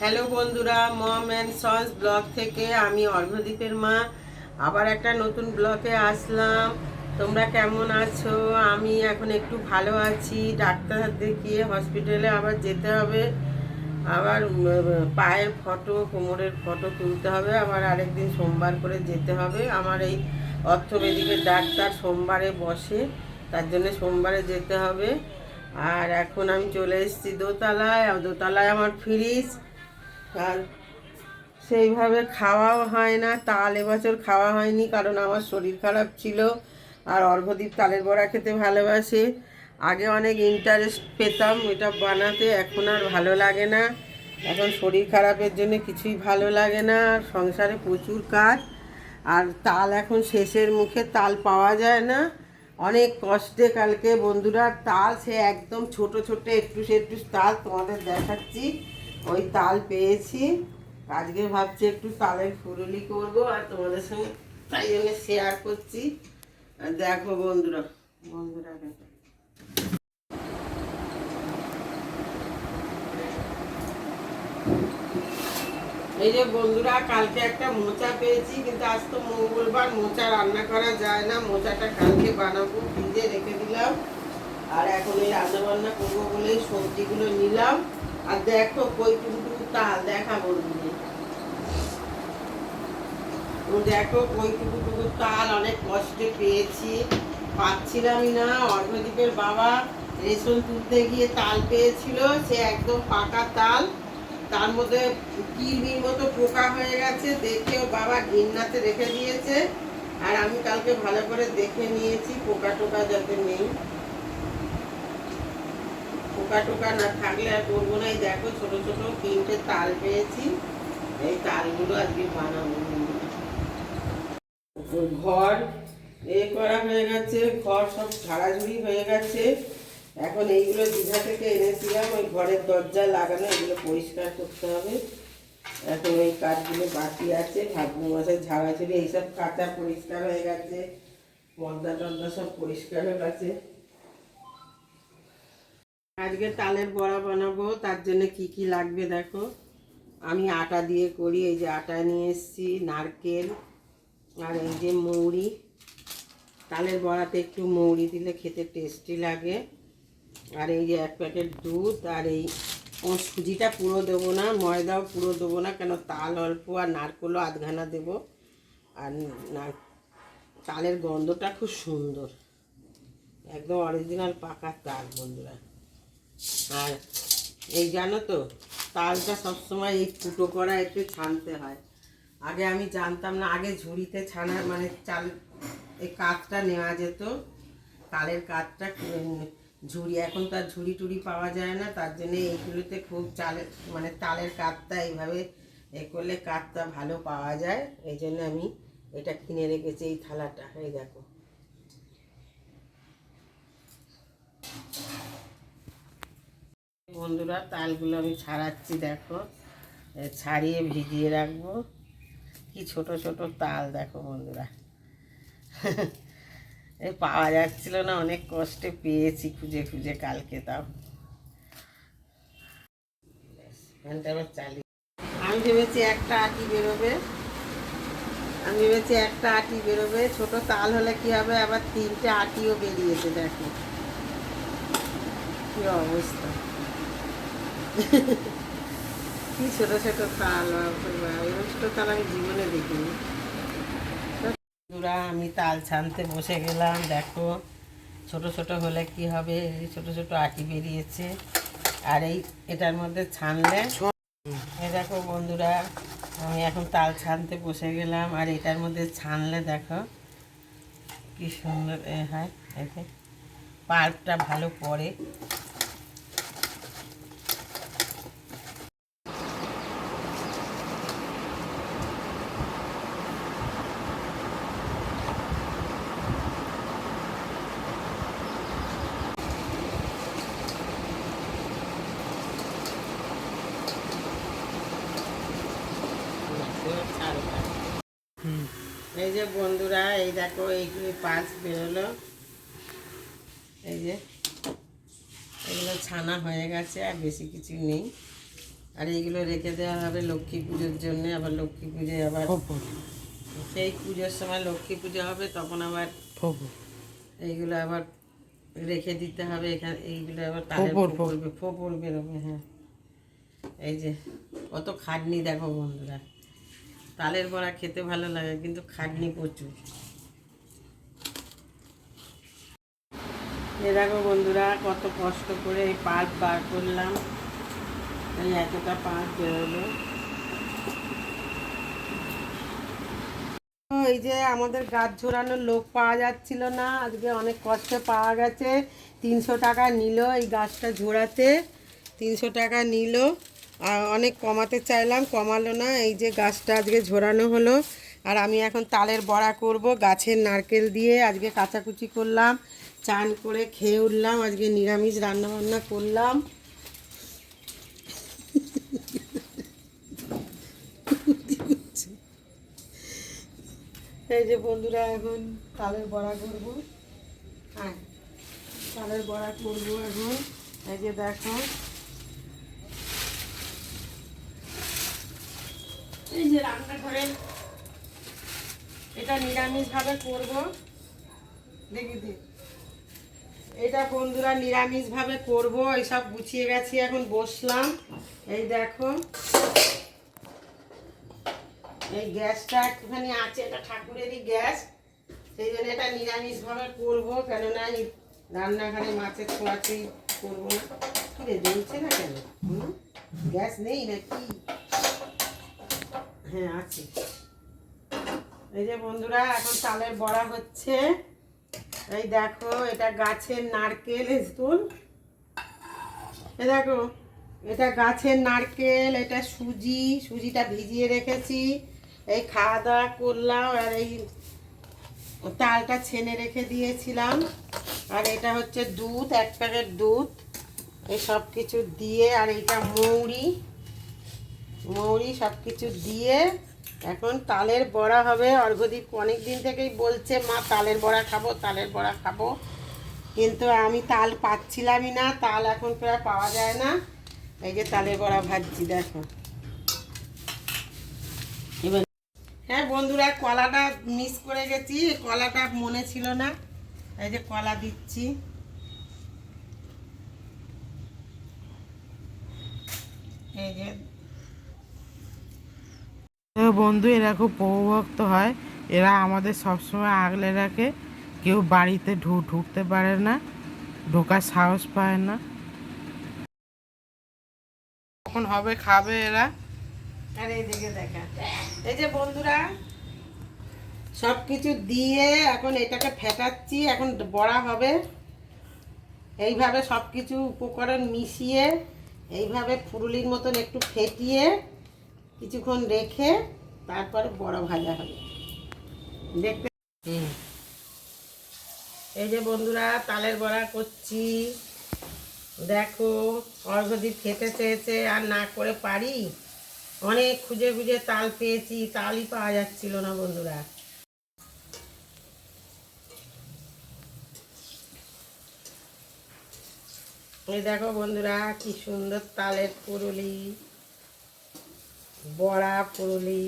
Hello বন্ধুরা মম and sons blog থেকে আমি অর্ঘদ্বীপের মা। আবার একটা নতুন ব্লগে আসলাম। তোমরা কেমন আছো? আমি এখন একটু ভালো আছি। ডাক্তার দেখিয়ে হসপিটালে আবার যেতে হবে। আবার পায়ের ফটো কোমরের ফটো তুলতে হবে। আবার আরেকদিন সোমবার করে যেতে হবে। আমার এই অর্থোপেডিকের ডাক্তার সোমবারে বসে, তার জন্য সোমবারে যেতে হবে। আর এখন আমি চলে এসেছি দোতলায়। দোতলায় আমার ফ্রিজ আর সেইভাবে খাওয়াও হয় না, তাল এবছর খাওয়া হয়নি কারণ আমার শরীর খারাপ ছিল আর অর্ঘদ্বীপ তালের বড়া খেতে ভালোবাসে। আগে অনেক ইন্টারেস্ট পেতাম, এটা বানাতে, এখন আর ভালো লাগে না। এখন শরীর খারাপের জন্য কিছুই ভালো লাগে না, আর সংসারে প্রচুর কাজ। আর তাল এখন শেষের মুখে, তাল পাওয়া যায় না। অনেক কষ্টে কালকে বন্ধুরা, তাল সে একদম ছোট ছোট একটু সে একটু তাল তোমাদের দেখাচ্ছি। ওই তাল পেয়েছি। আজকে ভাবছি একটু তালের ফুরুলি করব আর তোমাদের সঙ্গে তাই জন্য শেয়ার করছি। আর দেখো বন্ধুরা বন্ধুরা এই যে বন্ধুরা, কালকে একটা মোচা পেয়েছি, কিন্তু আজ তো মঙ্গলবার, মোচা রান্না করা যায় না। মোচাটা কালকে বানাবো ভিজে রেখে দিলাম। আর এখন এই রান্না বান্না করব বলে সবজিগুলো নিলাম। আর দেখো কই কইটুকু তাল দেখা বন্ধুদের দেখো কইটুকু টুকু তাল অনেক কষ্টে পেয়েছি পাচ্ছিলামই না। অর্ঘদ্বীপের বাবা রেশন তুলতে গিয়ে তাল পেয়েছিল। সে একদম পাকা তাল। তার মধ্যে কিরমির মতো পোকা হয়ে গেছে। দেখেও বাবা ঘিন্নাতে রেখে দিয়েছে। আর আমি কালকে ভালো করে দেখে নিয়েছি পোকা টোকা যাতে নেই। পোকা টোকা না থাকলে আর করব না। এই দেখো ছোট ছোট তিনটে তাল পেয়েছি। এই তালগুলো আজকে বানাবো। ঘর এ করা হয়ে গেছে। ঘর সব ঝাড়াঝুড়ি হয়ে গেছে। এখন এইগুলো দীঘা থেকে এনেছিলাম। ওই ঘরের দরজা লাগানো, এগুলো পরিষ্কার করতে হবে। এখন ওই কাজগুলো বাকি আছে। ভাগ্ন মাসে ঝাড়াঝুড়ি, এইসব কাঁচা পরিষ্কার হয়ে গেছে। পর্দা টর্দা সব পরিষ্কার হয়ে গেছে। আজকে তালের বড়া বানাবো, তার জন্য কি কি লাগবে দেখো। আমি আটা দিয়ে করি, এই যে আটা নিয়ে এসেছি, নারকেল আর এই যে মৌরি। তালের বড়াতে একটু মৌরি দিলে খেতে টেস্টি লাগে। আর এই যে এক প্যাকেট দুধ আর এই সুজিটা পুরো দেবো না, ময়দাও পুরো দেবো না, কেন তাল অল্প আর নারকেলও আধখানা দেবো। আর তালের গন্ধটা খুব সুন্দর। একদম অরিজিনাল পাকা তাল, বন্ধুরা। আর এই জানো তো, তালটা সবসময় এই ফুটো করা একটু ছানতে হয়। আগে আমি জানতাম না, আগে ঝুড়িতে ছানা মানে চাল, এই কাঠটা নেওয়া যেত, তালের কাঠটা ঝুড়ি, এখন তো আর ঝুড়ি টুড়ি পাওয়া যায় না, তার জন্য এইগুলোতে খুব চালের মানে তালের কাঠটা এইভাবে এ করলে কাঠটা ভালো পাওয়া যায়, এই জন্য আমি এটা কিনে রেখেছি এই থালাটা, এই দেখো। বন্ধুরা, তালগুলো আমি ছাড়াচ্ছি, দেখো। ছাড়িয়ে ভিজিয়ে রাখব। কি ছোট ছোট তাল, দেখো বন্ধুরা। এই পাওয়া যাচ্ছিল না, অনেক কষ্টে পেয়েছি খুঁজে খুঁজে কালকে তাও। চালিয়ে আমি ভেবেছি একটা আটি বেরোবে। আমি ভেবেছি একটা আটি বেরোবে। ছোট তাল হলে কি হবে? আবার তিনটে আটিও বেরিয়েছে, দেখো। কি অবস্থা। কি ছোট ছোট তাল এরকম তাল আমি জীবনে দেখিনি। বন্ধুরা, আমি তাল ছানতে বসে গেলাম, দেখো। ছোট ছোট হলে কি হবে? ছোট ছোট আটি বেরিয়েছে। আর এই, এটার মধ্যে ছানলে? দেখো বন্ধুরা, আমি এখন তাল ছানতে বসে গেলাম, আর এটার মধ্যে ছানলে দেখো, কি সুন্দর, এ হয় এতে পাল্পটা ভালো পড়ে এই যে বন্ধুরা এই দেখো এইগুলি পাঁচ বেরোলো। এই যে এগুলো ছানা হয়ে গেছে আর বেশি কিছু নেই। আর এইগুলো রেখে দেওয়া হবে লক্ষ্মী পুজোর জন্য আবার লক্ষ্মী পুজোয় আবার সেই পুজোর সময় লক্ষ্মী পুজো হবে তখন আবার এইগুলো আবার রেখে দিতে হবে এখানে এইগুলো আবার ফোপর বেরোবে হ্যাঁ। এই যে কত খাটনি দেখো বন্ধুরা। তালের বড়া খেতে ভালো লাগে, কিন্তু খাটনি প্রচুর। এ দেখো বন্ধুরা, কত কষ্ট করে এই পার্ক বার করলাম। এই এতটা পার্ক বেরোলো। এই যে আমাদের গাছ ঝোরানোর লোক পাওয়া যাচ্ছিল না, আজকে অনেক কষ্টে পাওয়া গেছে। তিনশো টাকা নিল এই গাছটা ঝোড়াতে তিনশো টাকা নিল। অনেক কমাতে চাইলাম, কমালো না। এই যে গাছটা আজকে ঝোরানো হলো। আর আমি এখন তালের বড়া করব, গাছের নারকেল দিয়ে আজকে কাচাকুচি করলাম, চান করে খেয়ে উঠলাম, আজকে নিরামিষ রান্না বান্না করলাম। এই যে বন্ধুরা, এখন তালের বড়া করব। হ্যাঁ তালের বড়া করব এখন। এই যে দেখো এই যে রান্নাঘরে এটা নিরামিষভাবে করব। দেখি এটা বন্ধুরা নিরামিষভাবে করব, এইসব গুছিয়ে গেছি, এখন বসলাম। এই দেখো। এই গ্যাসটা একটুখানি আছে, এটা ঠাকুরেরই গ্যাস। সেই জন্য এটা নিরামিষভাবে করব, কেননা এই রান্নাঘরে মাছের ছোঁয়াছুঁই করব না। কি রে, জ্বলছে না কেন? গ্যাস নেই নাকি? হ্যাঁ আছে। এই যে বন্ধুরা, এখন তালের বড়া হচ্ছে। এই দেখো, এটা গাছের নারকেল স্তুল এ দেখো, এটা গাছের নারকেল, এটা সুজি, সুজিটা ভিজিয়ে রেখেছি। এই খাওয়া দাওয়া করলাম, আর এই তালটা ছেনে রেখে দিয়েছিলাম। আর এটা হচ্ছে দুধ, এক প্যাকেট দুধ। এই সব কিছু দিয়ে, আর এইটা মৌরি। মৌরি সব কিছু দিয়ে এখন তালের বড়া হবে। অর্ঘদীপ অনেক দিন থেকেই বলছে, মা, তালের বড়া খাব, তালের বড়া খাব। কিন্তু আমি তাল পাচ্ছিলামই না, তাল এখন প্রায় পাওয়া যায় না। এই যে তালের বড়া ভাজছি, দেখো। এবার হ্যাঁ বন্ধুরা, কলাটা মিস করে গেছি। কলাটা মনে ছিল না। এই যে কলা দিচ্ছি। এই যে বন্ধু, এরা খুব প্রভুভক্ত হয়। এরা আমাদের সবসময় আগলে রাখে। কেউ বাড়িতে ঢু, ঢুকতে পারে না। ঢোকার সাহস পায় না। কখন হবে খাবে এরা? আর এইদিকে দেখা। এই যে বন্ধুরা সব কিছু দিয়ে এখন এটাকে ফেটাচ্ছি। এখন বড়া হবে। এইভাবে সব কিছু উপকরণ মিশিয়ে এইভাবে ফুরুলির মতন একটু ফেটিয়ে কিছুক্ষণ রেখে তারপরে বড় ভাজা হবে। দেখতে এই যে বন্ধুরা, তালের বড়া করছি। দেখো অর্ঘদীপ খেতে চেয়েছে, আর না করে পারি। অনেক খুঁজে খুঁজে তাল পেয়েছি, তালই পাওয়া যাচ্ছিল না বন্ধুরা। এই দেখো বন্ধুরা, কি সুন্দর তালের পুরুলি বড়া, পুরুলি।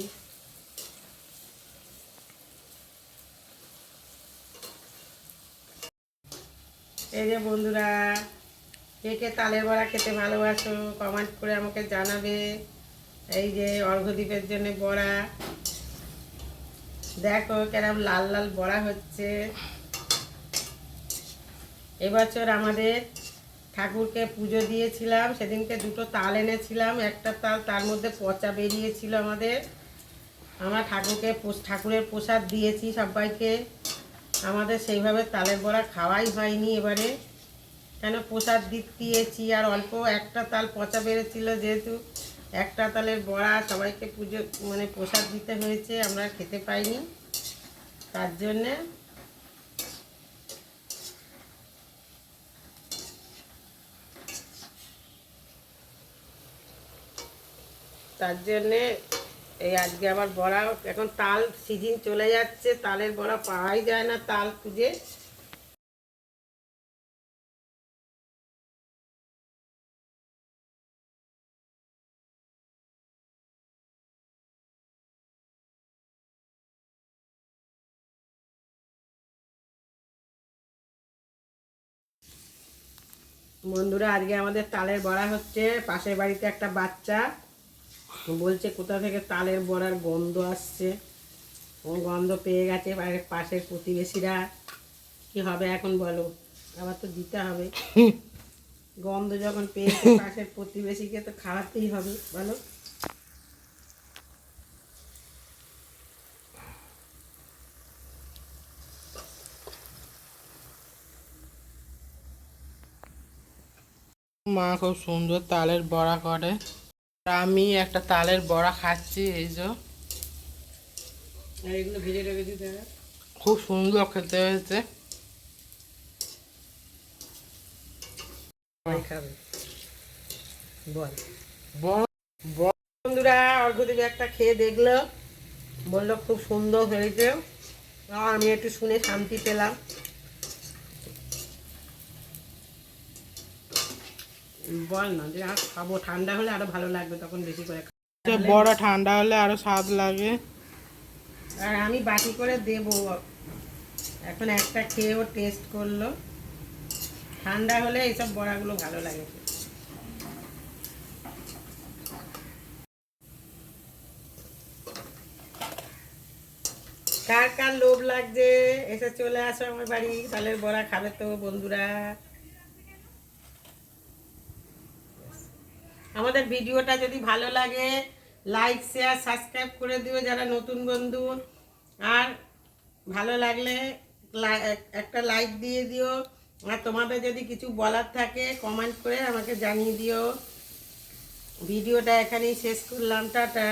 এই যে বন্ধুরা, কে কে তালের বড়া খেতে ভালোবাসো কমেন্ট করে আমাকে জানাবে। এই যে অর্ঘদ্বীপের জন্য বড়া। দেখো কেরম লাল লাল বড়া হচ্ছে। এবছর আমাদের ঠাকুরকে পুজো দিয়েছিলাম, সেদিনকে দুটো তাল এনেছিলাম, একটা তাল তার মধ্যে পচা বেরিয়েছিল আমাদের। আমরা ঠাকুরকে ঠাকুরের প্রসাদ দিয়েছি সবাইকে। আমাদের সেইভাবে তালের বড়া খাওয়াই হয়নি এবারে। কেন প্রসাদ দিয়েছি আর অল্প একটা তাল পচা বেড়েছিল যেহেতু। একটা তালের বড়া সবাইকে পুজো মানে প্রসাদ দিতে হয়েছে, আমরা খেতে পাইনি। তার জন্যে তার জন্যে এই আজকে আবার বড়া, এখন তাল সিজিন চলে যাচ্ছে, তালের বড়া পাওয়াই যায় না তাল খুঁজে। বন্ধুরা, আজকে আমাদের তালের বড়া হচ্ছে, পাশের বাড়িতে একটা বাচ্চা। বলছে কোথা থেকে তালের বড়ার গন্ধ আসছে? ও গন্ধ পেয়ে গেছে বাইরের পাশের প্রতিবেশীরা। কি হবে এখন বলো? আবার তো দিতে হবে। গন্ধ যখন পেয়েছে পাশের প্রতিবেশীকে তো খাওয়াতেই হবে বলো। মা খুব সুন্দর তালের বড়া করে। আমি একটা তালের বড়া খাচ্ছি এই যে। খুব সুন্দর খেতে হয়েছে। বন্ধুরা অর্ঘদেবী একটা খেয়ে দেখল। বলল খুব সুন্দর হয়েছে। আমি একটু শুনে শান্তি পেলাম। বল না যে আর খাব। ঠান্ডা হলে আরও ভালো লাগবে তখন বেশি করে বড় ঠান্ডা হলে আরও স্বাদ লাগে। আর আমি বাটি করে দেব। এখন একটা খেয়েও টেস্ট করল। ঠান্ডা হলে এইসব বড়াগুলো ভালো লাগে। কার কার লোভ লাগছে? এসে চলে আসো আমার বাড়ি। তালের বড়া খাবে তো বন্ধুরা। আমাদের ভিডিওটা যদি ভালো লাগে লাইক শেয়ার সাবস্ক্রাইব করে দিও যারা নতুন বন্ধু। আর ভালো লাগলে একটা লাইক দিয়ে দিও। আর তোমাদের যদি কিছু বলার থাকে কমেন্ট করে আমাকে জানিয়ে দিও। ভিডিওটা এখানেই শেষ করলাম, টাটা।